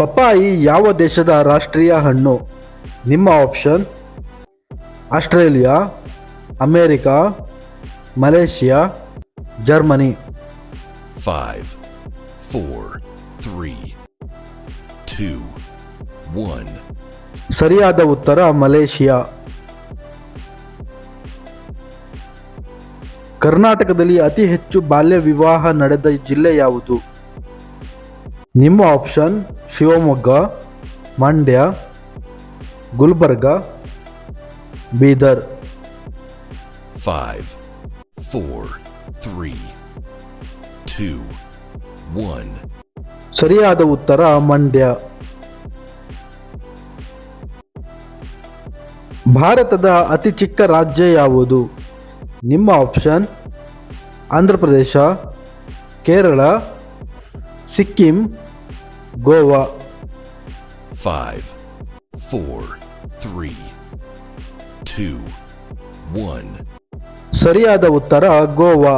ಪಪ್ಪಾಯಿ ಯಾವ ದೇಶದ ರಾಷ್ಟ್ರೀಯ ಹಣ್ಣು? ನಿಮ್ಮ option Australia America Malaysia Germany. Five four three two one ಸರಿಯಾದ ಉತ್ತರ ಮಲೇಷಿಯಾ. ಕರ್ನಾಟಕದಲ್ಲಿ ಅತಿ ಹೆಚ್ಚು ಬಾಲ್ಯ ವಿವಾಹ ನಡೆದ ಜಿಲ್ಲೆ ಯಾವುದು? ನಿಮ್ಮ option Shivamogga Mandya Gulbarga Bidar. Five four three two one ಸರಿಯಾದ ಉತ್ತರ ಮಂಡ್ಯ. ಭಾರತದ ಅತಿ ಚಿಕ್ಕ ರಾಜ್ಯ ಯಾವುದು? ನಿಮ್ಮ option Andhra Pradesh Kerala Sikkim Goa Five, four, three, two, one. ಸರಿಯಾದ ಉತ್ತರ ಗೋವಾ